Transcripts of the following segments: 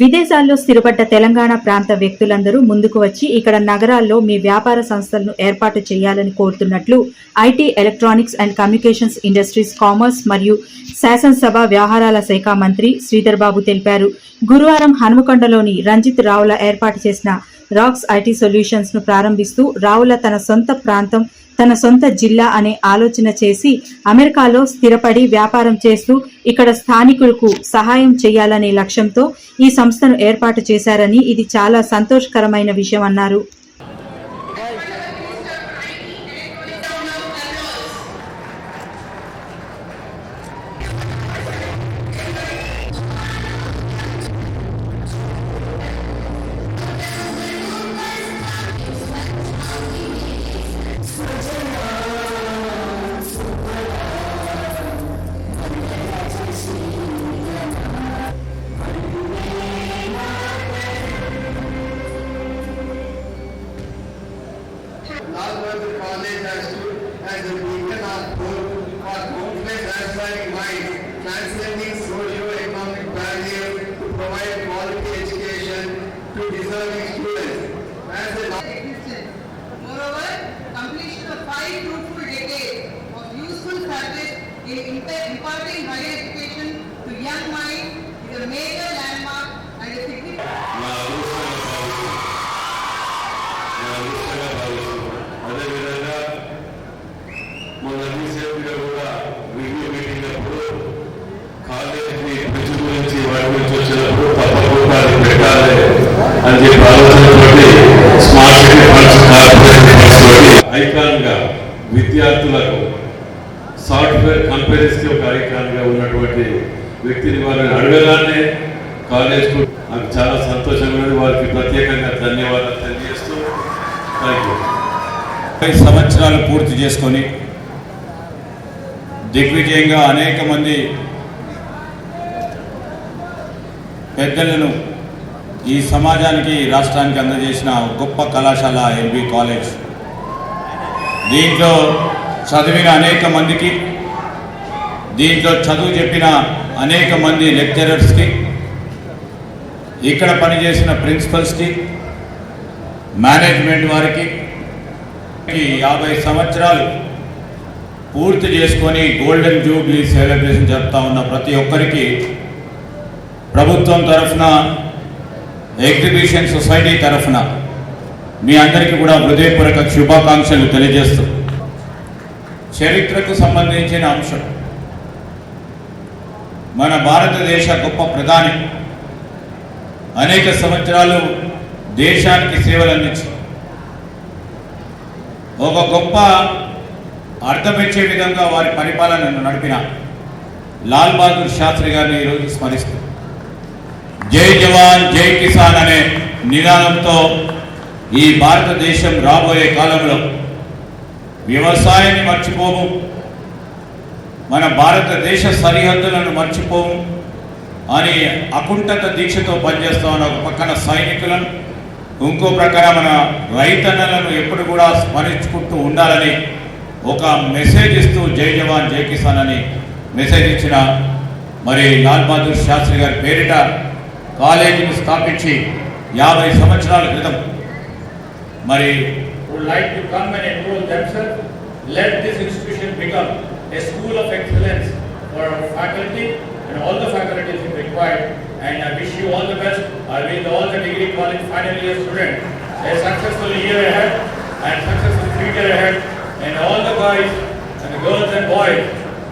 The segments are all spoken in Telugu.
విదేశాల్లో స్థిరపడ్డ తెలంగాణ ప్రాంత వ్యక్తులందరూ ముందుకు వచ్చి ఇక్కడ నగరాల్లో మీ వ్యాపార సంస్థలను ఏర్పాటు చేయాలని కోరుతున్నట్లు IT electronics and communications industries commerce మరియు శాసనసభ వ్యవహారాల శాఖ మంత్రి శ్రీధర్ బాబు తెలిపారు. గురువారం హనుమకొండలోని రంజిత్ రావుల ఏర్పాటు చేసిన రాక్స్ ఐటీ సొల్యూషన్స్ను ప్రారంభిస్తూ రావుల తన సొంత ప్రాంతం తన సొంత జిల్లా అనే ఆలోచన చేసి అమెరికాలో స్థిరపడి వ్యాపారం చేస్తూ ఇక్కడ స్థానికులకు సహాయం చేయాలనే లక్ష్యంతో ఈ సంస్థను ఏర్పాటు చేశారని ఇది చాలా సంతోషకరమైన విషయం అన్నారు. Aspiring minds, transcending socio-economic barriers to provide quality education to deserving students. As software companies ఒక ఐకాన్ ఉన్నటువంటి వ్యక్తిని వారిని అడగగానే కాలేజ్ నాకు చాలా సంతోషంగా వారికి ప్రత్యేకంగా ధన్యవాదాలు తెలియజేస్తూ థ్యాంక్ యూ ముప్పై సంవత్సరాలు పూర్తి చేసుకొని దిగ్విజయంగా అనేక మంది పెద్దలను ఈ సమాజానికి రాష్ట్రానికి అందజేసిన గొప్ప కళాశాల ఎల్బి కాలేజ్. దీంట్లో చదివిన అనేక మందికి దీంట్లో చదువు చెప్పిన అనేక మంది లెక్చరర్స్కి ఇక్కడ పనిచేసిన ప్రిన్సిపల్స్కి మేనేజ్మెంట్ వారికి యాభై సంవత్సరాలు పూర్తి చేసుకొని గోల్డెన్ జూబ్లీ సెలబ్రేషన్ జరుపుతా ఉన్న ప్రతి ఒక్కరికి ప్రభుత్వం తరఫున ఎగ్జిబిషన్ సొసైటీ తరఫున మీ అందరికీ కూడా హృదయపూర్వక శుభాకాంక్షలు తెలియజేస్తూ చరిత్రకు సంబంధించిన అంశం. మన భారతదేశ గొప్ప ప్రధాని. అనేక సంవత్సరాలు దేశానికి సేవలు అందించి ఒక గొప్ప అర్థమిచ్చే విధంగా వారి పరిపాలనను నడిపిన లాల్ బహదూర్ శాస్త్రి గారిని ఈరోజు స్మరిస్తూ జై జవాన్ జై కిసాన్ అనే నినాదంతో ఈ భారతదేశం రాబోయే కాలంలో వ్యవసాయాన్ని మర్చిపోము. మన భారతదేశ సరిహద్దులను మర్చిపోము అని అకుంఠత దీక్షతో పనిచేస్తా ఉన్న ఒక పక్కన సైనికులను ఇంకో ప్రకారం మన రైతన్నలను ఎప్పుడు కూడా స్మరించుకుంటూ ఉండాలని ఒక మెసేజ్ ఇస్తూ జై జవాన్ జై కిసాన్ అని మెసేజ్ ఇచ్చిన మరి లాల్ బహదూర్ శాస్త్రి గారి పేరిట కాలేజీని స్థాపించి యాభై సంవత్సరాల క్రితం. మరి would like to come and enroll themselves, let this institution become a school of excellence for our faculty and all the faculties if required. And I wish you all the best. I wish all the degree college final year students a successful year ahead and successful future ahead. And all the guys and the girls and boys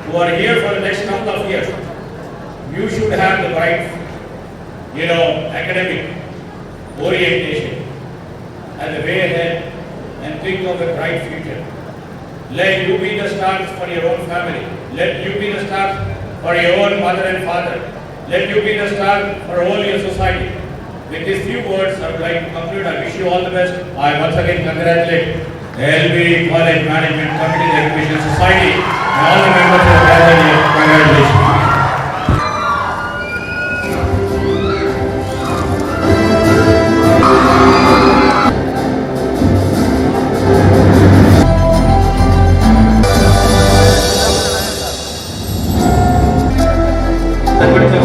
who are here for the next couple of years, you should have the right, you know, academic orientation and the way ahead and think of a bright future. Let you be the stars for your own family. Let you be the stars for your own mother and father. Let you be the star for all your society. With these few words, I would like to conclude. I wish you all the best. I once again congratulate LB College Management Committee, the Education Society, and all the members of the gathering